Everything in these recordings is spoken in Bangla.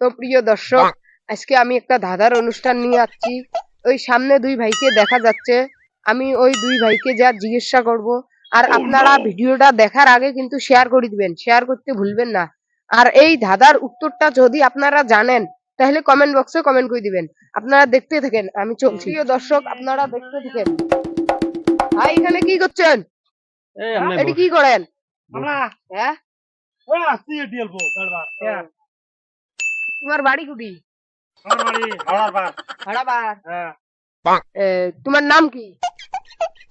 তো প্রিয় দর্শক আজকে আমি একটা ধাঁধার অনুষ্ঠান নিয়ে আসছি। ওই সামনে দুই ভাইকে দেখা যাচ্ছে। আমি ওই দুই ভাইকে যা জিজ্ঞাসা করব আর আপনারা ভিডিওটা দেখার আগে কিন্তু শেয়ার করে দিবেন। শেয়ার করতে ভুলবেন না। আর এই ধাঁধার উত্তরটা যদি আপনারা জানেন তাহলে কমেন্ট বক্সে কমেন্ট করে দিবেন। আপনারা দেখতে থাকেন আমি চলছি প্রিয় দর্শক আপনারা দেখতে থাকেন। ভাই এখানে কি করছেন? এটি কি করেন? আমরা হ্যাঁ ওই আসছি ডিএল বো কারবার হ্যাঁ তোমার বাড়ি কুটি? আমার বাড়ি হাওড়ার পার হাড়াবার হ্যাঁ তোমার নাম কি?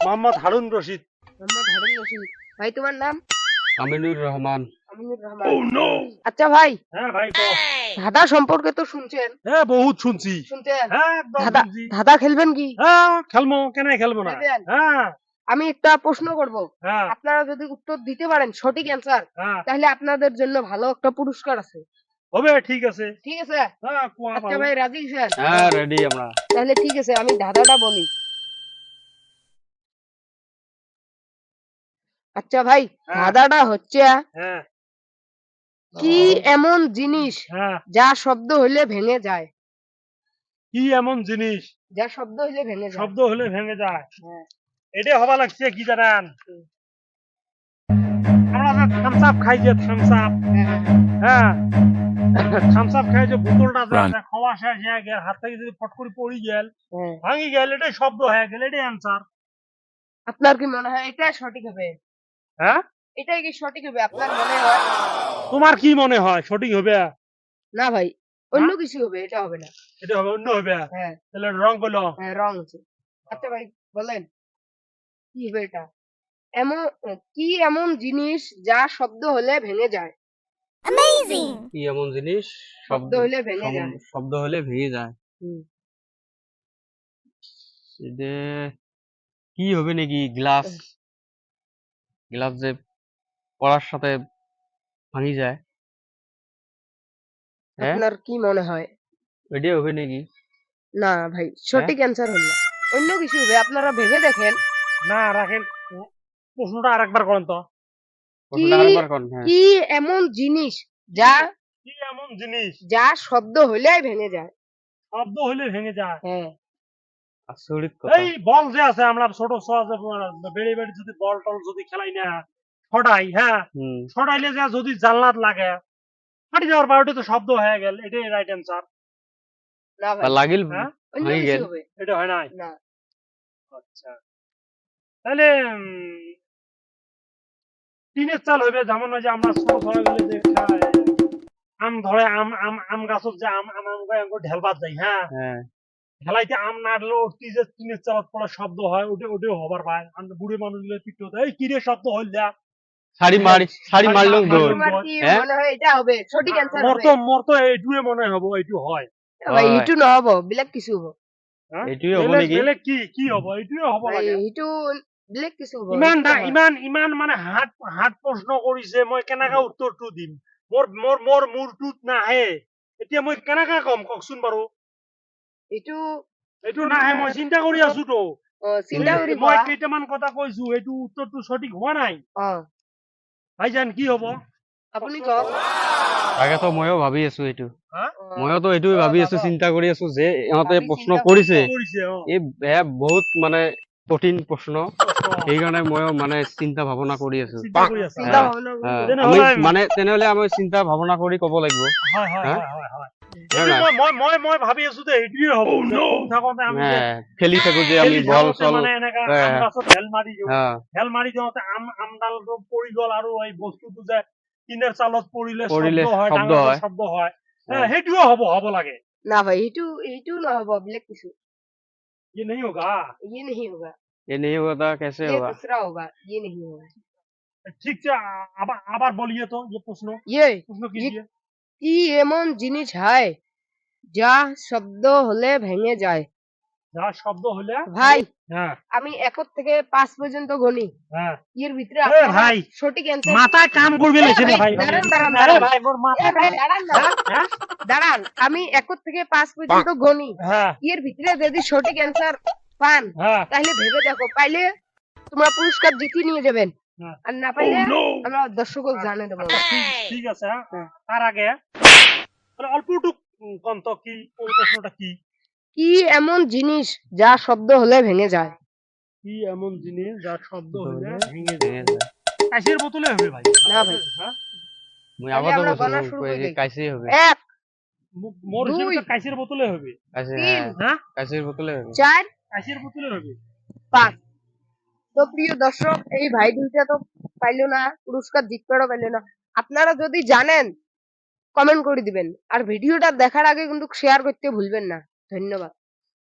মোহাম্মদ হারুন রশিদ। মোহাম্মদ হারুন রশিদ। ভাই তোমার নাম? আমিনুর রহমান। আমিনুর রহমান। আচ্ছা ভাই। হ্যাঁ ভাই তো ধাঁধা সম্পর্কে তো শুনছেন? হ্যাঁ বহুত শুনছি। শুনছেন? হ্যাঁ একদম ধাঁধা শুনছি। ধাঁধা খেলবেন কি? হ্যাঁ খেলব কেন খেলব না? হ্যাঁ। আমি একটা প্রশ্ন করব। হ্যাঁ। আপনারা যদি উত্তর দিতে পারেন সঠিক অ্যান্সার তাহলে আপনাদের জন্য ভালো একটা পুরস্কার আছে। হবে ঠিক আছে। ঠিক আছে। হ্যাঁ আচ্ছা ভাই রাজি স্যার হ্যাঁ রেডি আমরা। তাহলে ঠিক আছে আমি ধাঁধাটা বলি। আচ্ছা ভাই হ্যাঁ। ধাঁধাটা হচ্ছে হ্যাঁ। কি এমন জিনিস যা শব্দ হলে ভেঙে যায়? কি এমন জিনিস? যা শব্দ হলে ভেঙে যায়। শব্দ হলে ভেঙে যায়। এটা হবা লাগছে কি জানেন? খাই যে হ্যাঁ, হ্যাঁ, হ্যাঁ। থামস আপ খাই যে বোতলটা যে Run. আছে, খাওয়া শেষ গেল হাত থেকে যদি ফট করে পড়ি গেল। ভাঙি গেল এটাই শব্দ হয়ে গেল এটাই অ্যান্সার আপনার কি মনে হয় এটা সঠিক হবে? হ্যাঁ? এটাই কি সঠিক হবে আপনার মনে হয়? তোমার কি মনে হয় সঠিক হবে? না ভাই অন্য কিছু হবে এটা হবে না। এটা হবে অন্য হবে? হ্যাঁ। তাহলে রং করল হ্যাঁ রং আছে। আচ্ছা ভাই বলেন। কি হবে এটা? এমন কি এমন জিনিস যা শব্দ হলে ভেঙে যায়? কি এমন জিনিস শব্দ হলে ভেঙে যায়। শব্দ- হলে ভেঙে যায়? হুম। এটা কি হবে নাকি? গ্লাস? গ্লাস যে পড়ার সাথে ভাঙি যায়। হ্যাঁ? আপনার কি মনে হয়? ওইটাই হবে নাকি? না ভাই সঠিক অ্যান্সার হলো অন্য কিছু হবে আপনারা ভেবে দেখেন। না রাখেন। প্রশ্নটা আরেকবার করেন তো। প্রশ্নটা কি- আরেকবার করেন, হ্যাঁ। কি এমন জিনিস যা কি এমন জিনিস? যা শব্দ হলেই ভেঙে যায়। শব্দ হলে ভেঙে যায়। হ্যাঁ। আচরিত কথা। এই বল যে আছে আমরা ছোট ছোট বেড়ে বেড়ে যদি বল টল যদি খেলাই না ছড়াই হ্যাঁ? ছড়াইলে যা যদি জানলাত লাগে ফাটি যাওয়ার পর ওটা তো শব্দ হয়ে গেল এটাই রাইট অ্যান্সার না লাগিল হ্যাঁ? অন্য গেল। এটা হয় নাই? না। আচ্ছা। তাহলে টিনের চাল হবে যেমন ওই যে আমরা ছোট ছোটগুলো যে খাই, আম ধরে আম আম আম গাছত যে আম আম আম আঙ্গুর ঢেলবাদ যাই হ্যাঁ? হ্যাঁ। ঢেলাইতে আম নাড়লে উঠতি যে টিনের চালত পড়ে শব্দ হয় ওটা ওটাও হবার পায়। আমরা বুড়ি মানুষগুলো পিঠতে হতো এই কিরে শব্দ হইল যা শাড়ি মারি শাড়ি মারলেও দৌড় কি হ্যাঁ? মনে হয় এটা হবে সঠিক অ্যান্সার হবে। এইটুয়ে মনে হব এইটু হয়। ভাই হয়। হিটু নহব বেলেগ কিছু হ'ব। হ্যাঁ? এইটোৱে হ'ব বেলেগ- নেকি? কি কি হব? এইটুয়ে হব লাগে। হিটু বেলেগ কিছু হ'ব ইমান। ইমান ইমান মানে হাত হাত প্ৰশ্ন কৰিছে মই কেনেকে উত্তৰটো দিম? মোৰ মোৰ মোৰ মূৰটোত নাহে। এতিয়া মই কেনেকে কম? কওকচোন বাৰু। হিটু এইটো নাহে মই চিন্তা কৰি আছো তো অ, চিন্তা কৰি মই। কেইটামান কথা কৈছো এইটো উত্তৰটো সঠিক হোৱা নাই। অ, ভাইজান কি হব? আপুনি কওক। তাকেতো ময়ো ভাবি আছো এইটো। ময়োতো এইটোৱে ভাবি আছো। চিন্তা কৰি আছো যে ইহঁতে প্ৰশ্ন কৰিছে। এই বহুত মানে কঠিন প্ৰশ্ন। সেইকাৰণে মই মানে চিন্তা ভাৱনা কৰি আছো। মানে তেনেহলে আমি চিন্তা ভাৱনা কৰি কব লাগিব। খেলি থাকো যে আমি বল চল মাৰি আম আমডাল পৰি গল আৰু এই বস্তুটো যে চালত পৰিলে শব্দ হয় সেইটোও হব হব লাগে। না ভাই সেইটো সেইটো নহব বেলেগ কিছু। ये नहीं होगा। ये नहीं होगा। ये नहीं होगा था कैसे ये होगा? दूसरा होगा ये नहीं होगा। ठीक है आबार बोलिए तो ये प्रश्न ये প্রশ্ন कीजिए। কি এমন জিনিস হয় যা শব্দ হলে ভেঙে যায় যা শব্দ হলে ভাই হ্যাঁ। আমি এক থেকে পাঁচ পর্যন্ত গণি। হ্যাঁ। এর ভিতরে ভাই, সঠিক অ্যান্সার মাথায় কাম করবে রে ভাই দাঁড়ান, দাঁড়ান, আরে ভাই মোর মাথা ভাই দাঁড়ান হ্যাঁ? দাঁড়ান। আমি এক থেকে পাঁচ পর্যন্ত গণি। হ্যাঁ। ভিতরে যদি সঠিক অ্যান্সার পান তাহলে ভেবে দেখো পাইলে তোমরা পুরস্কার জিতে নিয়ে যাবেন। আর না পাইলে আমরা দর্শক জানিয়ে দেবো। ঠিক আছে? তার আগে অল্পটুক কন্ত কি প্রশ্নটা কি? কি এমন জিনিস যা শব্দ হলে ভেঙে যায়? কি এমন জিনিস যার শব্দ হলে ভেঙে ভেঙে যায়? কাশের বোতলে হবে ভাই। না ভাই। হ্যাঁ? মুই আবার তো আমরা শুরু করে দিই। কাইসেই হবে। এক মোর হিসেবে। তো কাশের বোতলে হবে। তিন। হ্যাঁ। হ্যাঁ? কাইসের বোতলে হবে। চার কাশের বোতলে হবে। পাঁচ। তো প্রিয় দর্শক এই ভাই দুইটা তো পাইলো না পুরস্কার জিততেও পাইলো না। আপনারা যদি জানেন কমেন্ট করে দিবেন। আর ভিডিওটা দেখার আগে কিন্তু শেয়ার করতে ভুলবেন না। ধন্যবাদ।